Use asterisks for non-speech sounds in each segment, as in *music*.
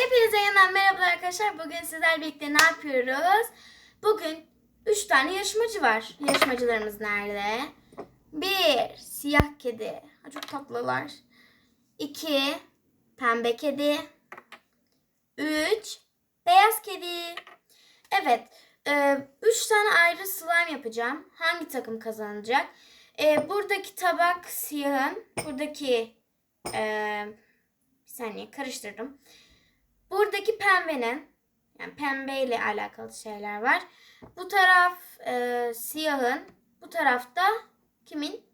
Hepinize yeniden merhaba arkadaşlar. Bugün sizlerle birlikte ne yapıyoruz? Bugün 3 tane yarışmacı var. Yarışmacılarımız nerede? 1. Siyah kedi. Çok tatlılar. 2. Pembe kedi. 3. Beyaz kedi. Evet. 3 tane ayrı slime yapacağım. Hangi takım kazanacak? E, buradaki tabak siyahın. Buradaki e, bir saniye karıştırdım. Buradaki pembenin yani pembeyle alakalı şeyler var. Bu taraf e, siyahın. Bu tarafta kimin?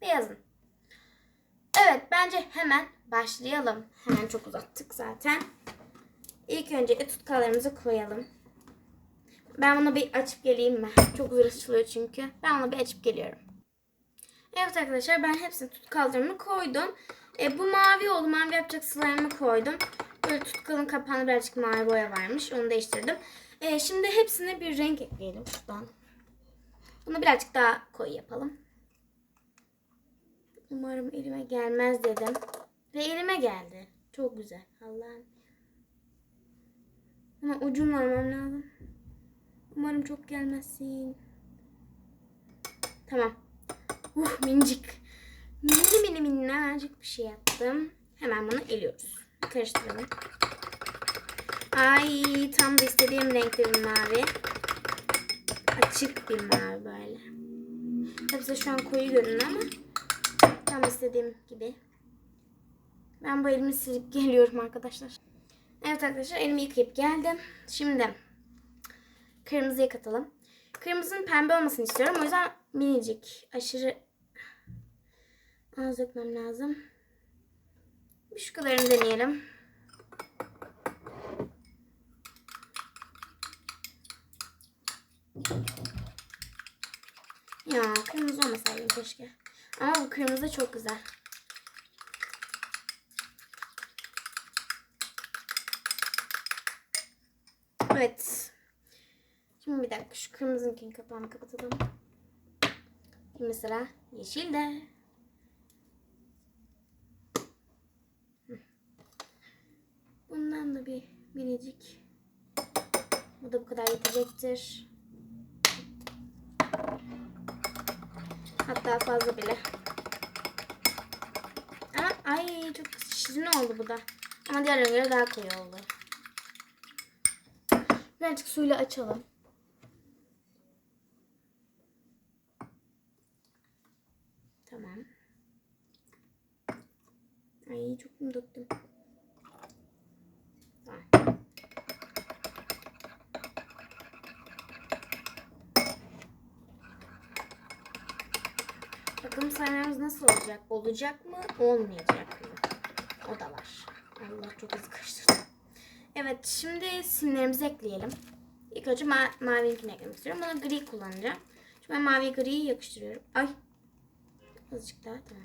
Beyazın. Evet bence hemen başlayalım. Hemen çok uzattık zaten. İlk önce tutkalarımızı koyalım. Ben bunu bir açıp geleyim mi? Çok zor açılıyor çünkü. Ben onu bir açıp geliyorum. Evet arkadaşlar ben hepsini tutkallarımı koydum. E, bu mavi oldu. Mavi yapacak slime'ı koydum. Böyle tutkalın kapağında birazcık mavi boya varmış. Onu değiştirdim. E, şimdi hepsine bir renk ekleyelim şuradan. Bunu birazcık daha koyu yapalım. Umarım elime gelmez dedim. Ve elime geldi. Çok güzel. Allah'ım. Ama ucunu almam lazım. Umarım çok gelmezsin. Tamam. Uh minicik. Mini mini minnacık bir şey yaptım. Hemen bunu eliyoruz. Karıştıralım. Ay tam da istediğim renkte bir mavi. Açık bir mavi böyle. Hepsi şu an koyu görünüyor ama tam istediğim gibi. Ben bu elimi silip *laughs* geliyorum arkadaşlar. Evet arkadaşlar elimi yıkayıp geldim. Şimdi kırmızıya katalım. Kırmızının pembe olmasını istiyorum. O yüzden minicik, aşırı az dökmem lazım. Şu deneyelim. Ya kırmızı olmasaydı keşke. Ama bu kırmızı çok güzel. Evet. Şimdi bir dakika şu kırmızınkinin kapağını kapatalım. Şimdi sıra yeşilde. Bundan da bir minicik. Bu da bu kadar yetecektir. Hatta fazla bile. Ama ay çok şirin oldu bu da. Ama diğerlerine göre daha koyu oldu. Birazcık suyla açalım. Tamam. Ay çok mu döktüm? Tamam. Bakalım saymamız nasıl olacak? Olacak mı? Olmayacak mı? O da var. Allah çok hızlı karıştırdım. Evet şimdi simlerimizi ekleyelim. İlk önce ma mavininkini eklemek istiyorum. Bunu gri kullanacağım. Şimdi ben mavi griyi yakıştırıyorum. Ay. Azıcık daha tamam.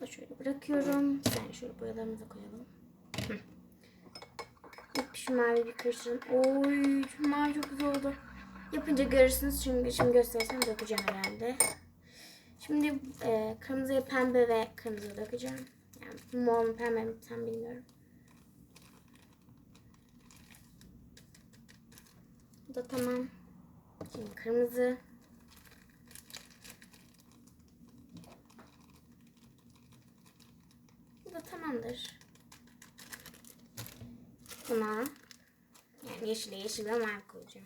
Bunu şöyle bırakıyorum. Yani şöyle boyalarımızı koyalım. Hı. Şu mavi bir karıştıralım. Oy şu mavi çok güzel oldu. Yapınca görürsünüz çünkü şimdi göstersem dökeceğim herhalde. Şimdi e, kırmızıya pembe ve kırmızı dökeceğim. Yani mor mu pembe mi tam bilmiyorum. Bu da tamam. Şimdi kırmızı. Bu da tamamdır. Buna yani yeşile yeşil ve mavi koyacağım.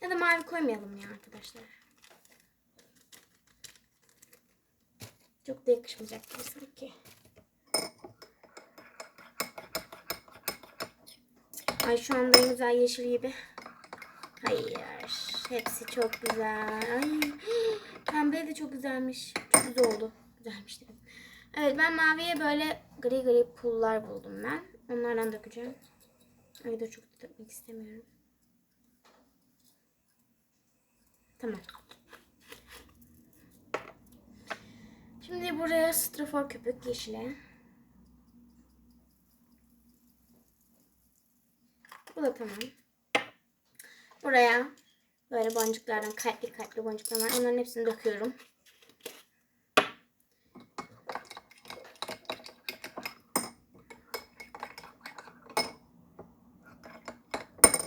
Ya da mavi koymayalım ya arkadaşlar. Çok da yakışmayacak gibi sanki. Ay şu anda güzel yeşil gibi. Hayır. Hepsi çok güzel. Ay. Pembe de çok güzelmiş. Çok güzel oldu. Güzelmiş dedim. Evet ben maviye böyle gri gri pullar buldum ben. Onlardan dökeceğim. Ay da çok dökmek istemiyorum. Tamam. Şimdi buraya strafor köpük yeşile. Bu da tamam. Buraya böyle boncuklardan kalpli kalpli boncuklar var. Onların hepsini döküyorum.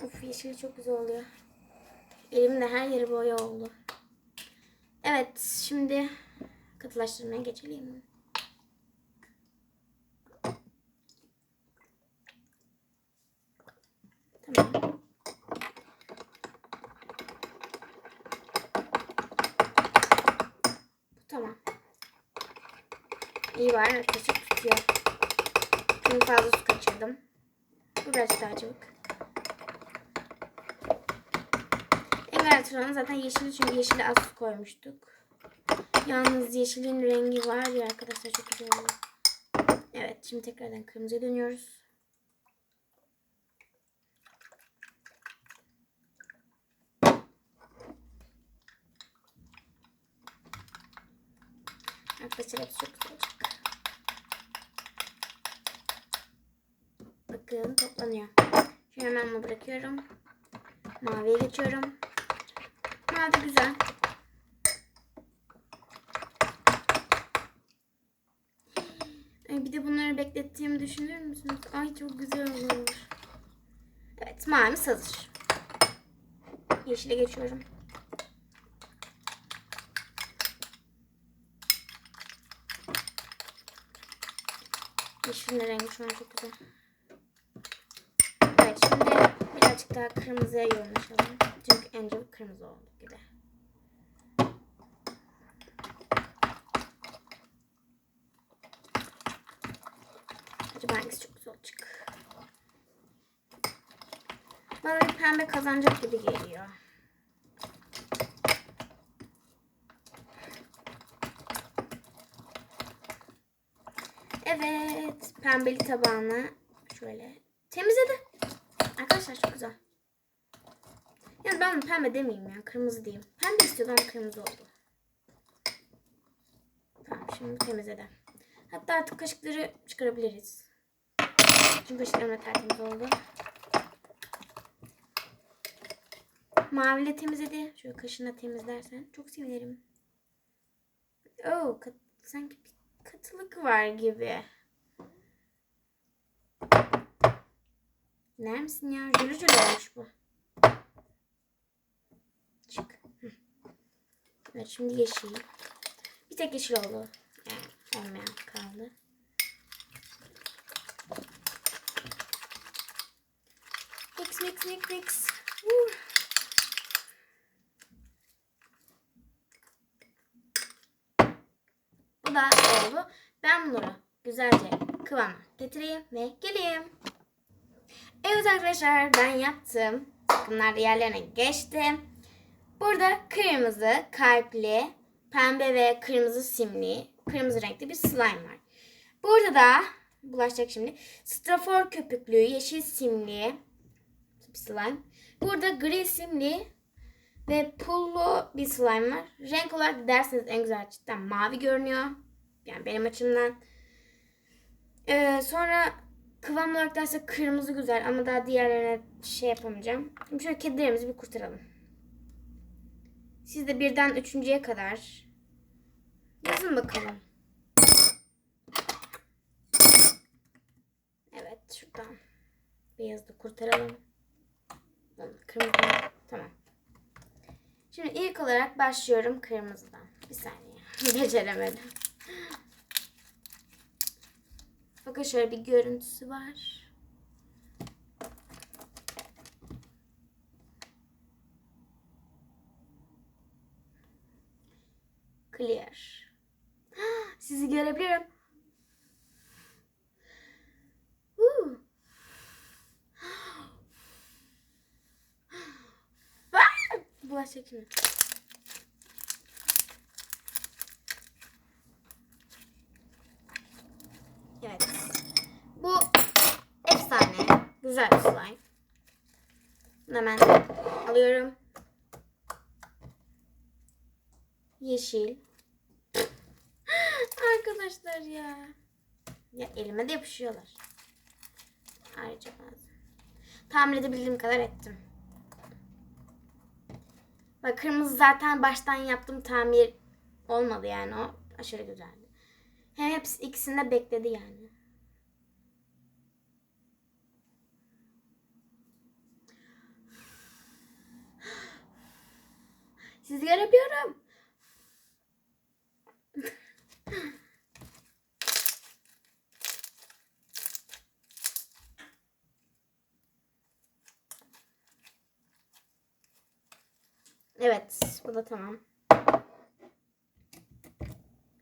Of yeşili çok güzel oluyor. Elimde her yeri boya oldu. Evet şimdi katılaştırmaya geçelim. Tamam. Tamam. İyi var yaklaşık tutuyor. Çünkü fazla su kaçırdım. Biraz daha çabuk. Garanti olanı zaten yeşil çünkü yeşile az koymuştuk. Yalnız yeşilin rengi var ya arkadaşlar çok güzel. Evet şimdi tekrardan kırmızıya dönüyoruz. Arkadaşlar hepsi çok güzel olacak. Bakın toplanıyor. Şimdi hemen bunu bırakıyorum. Maviye geçiyorum. Mavi güzel. Ay bir de bunları beklettiğimi düşünür müsünüz? Ay çok güzel olur. Evet mavimiz hazır. Yeşile geçiyorum. Yeşilin rengi şu an çok güzel. Birazcık daha kırmızıya yoğunlaşalım. Çünkü en çok kırmızı oldu gibi. Acaba hangisi çok güzel olacak? Bana bir pembe kazanacak gibi geliyor. Evet. Pembeli tabağını şöyle temizledi. Arkadaşlar çok güzel. Yani ben pembe demeyeyim ya. Kırmızı diyeyim. Pembe istiyordum ama kırmızı oldu. Tamam şimdi temizledi. Hatta artık kaşıkları çıkarabiliriz. Çünkü kaşıklarım da tertemiz oldu. Maviyle temizledi. Şöyle kaşına temizlersen çok sevinirim. Oo, kat, sanki bir katılık var gibi. Ner misin ya? Jülü jülü olmuş bu. Çık. Evet şimdi yeşil. Bir tek yeşil oldu. Yani olmayan kaldı. Mix mix mix mix. Bu da oldu. Ben bunları güzelce kıvama getireyim ve geleyim. Evet arkadaşlar ben yaptım. Takımlar yerlerine geçtim. Burada kırmızı, kalpli, pembe ve kırmızı simli, kırmızı renkli bir slime var. Burada da bulaşacak şimdi. Strafor köpüklü, yeşil simli bir slime. Burada gri simli ve pullu bir slime var. Renk olarak derseniz en güzel cidden mavi görünüyor. Yani benim açımdan. Ee, sonra kıvam olarak derse kırmızı güzel ama daha diğerlerine şey yapamayacağım. Şimdi şöyle kedilerimizi bir kurtaralım. Siz de birden üçüncüye kadar yazın bakalım. Evet şuradan beyazı da kurtaralım. Kırmızı tamam. Şimdi ilk olarak başlıyorum kırmızıdan. Bir saniye. *laughs* Beceremedim. Bakın şöyle bir görüntüsü var. Clear. Sizi görebiliyorum. Woo. Bulaşacak şimdi. Evet. Bu efsane. Güzel bir slime. Hemen alıyorum. Yeşil. *gasps* Arkadaşlar ya. Ya elime de yapışıyorlar. Ayrıca bazen. Tahmin edebildiğim kadar ettim. Bak kırmızı zaten baştan yaptım tamir olmadı yani o aşırı güzeldi. Hem hepsi ikisinde bekledi yani. Sizi görebiliyorum. Evet, bu da tamam.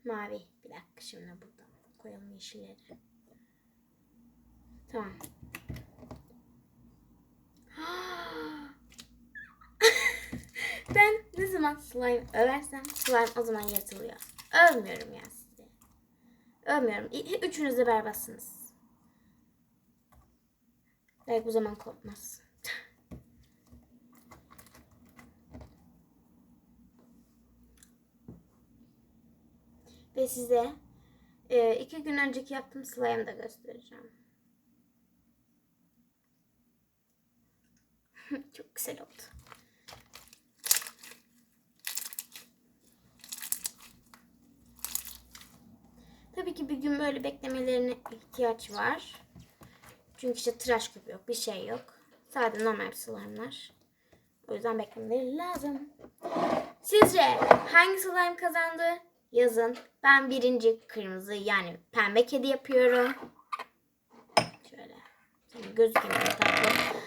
Mavi. Bir dakika şimdi burada koyalım yeşilleri. Tamam. Ben ne zaman slime översem slime o zaman yırtılıyor. Övmüyorum ya sizi. Övmüyorum. Üçünüz de berbatsınız. Belki bu zaman kopmaz. *laughs* Ve size e, iki gün önceki yaptığım slime'ı da göstereceğim. *laughs* Çok güzel oldu. Tabii ki bir gün böyle beklemelerine ihtiyaç var. Çünkü işte tıraş köpüğü yok, bir şey yok. Sadece normal slime'lar. O yüzden beklemeleri lazım. Sizce hangi slime kazandı? Yazın. Ben birinci kırmızı yani pembe kedi yapıyorum. Şöyle. Şimdi gözüküyor tatlı.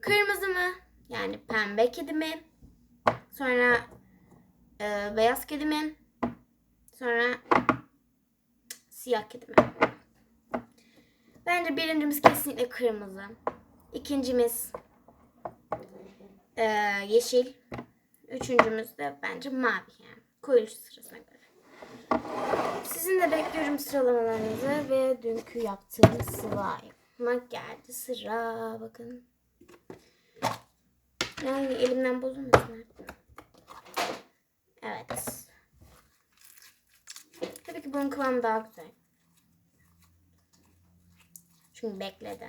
Kırmızı mı? Yani pembe kedi mi? Sonra e, beyaz kedi mi? Sonra siyah kedi mi? Bence birincimiz kesinlikle kırmızı. İkincimiz e, yeşil. Üçüncümüz de bence mavi yani. Koyuluş sırasına göre. Sizin de bekliyorum sıralamalarınızı ve dünkü yaptığım slime. geldi sıra. Bakın. Yani elimden bozulmasın. Evet. Tabii ki bunun kıvamı daha güzel. Çünkü bekledi.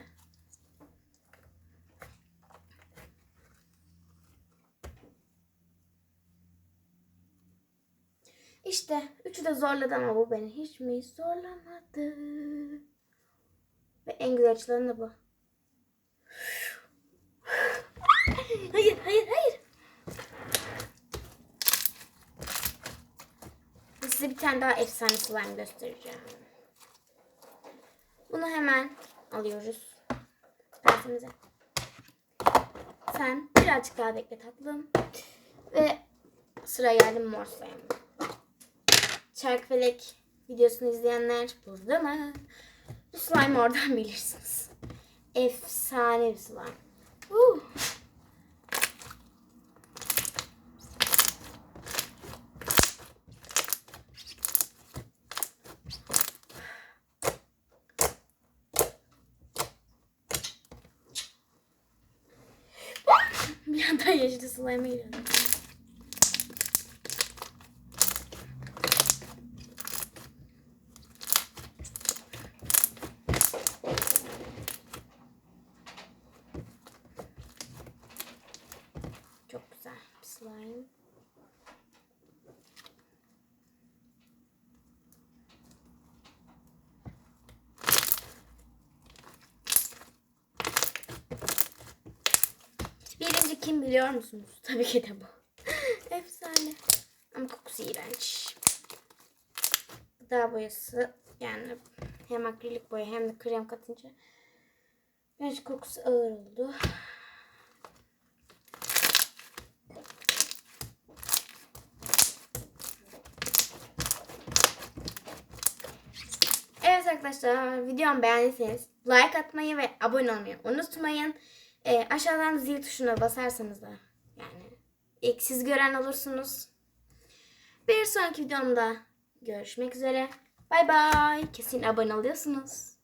İşte üçü de zorladı ama bu beni hiç mi zorlamadı? Ve en güzel açılan da bu. Hayır, hayır, hayır. Size bir tane daha efsane slime göstereceğim. Bunu hemen alıyoruz. Dersimize. Sen birazcık daha bekle tatlım. Ve sıra geldi mor slime. Çarkfelek videosunu izleyenler burada mı? Bu slime oradan *laughs* bilirsiniz. Efsane bir slime. Uh. Yandan yeşil slime'a giriyorum. Çok güzel bir slime. Birinci kim biliyor musunuz? *laughs* Tabii ki de bu. *laughs* Efsane. Ama kokusu iğrenç. Gıda boyası yani hem akrilik boya hem de krem katınca birazcık kokusu ağır oldu. Evet arkadaşlar videomu beğendiyseniz like atmayı ve abone olmayı unutmayın. Ee, aşağıdan zil tuşuna basarsanız da yani ilk siz gören olursunuz. Bir sonraki videomda görüşmek üzere. Bay bay. Kesin abone oluyorsunuz.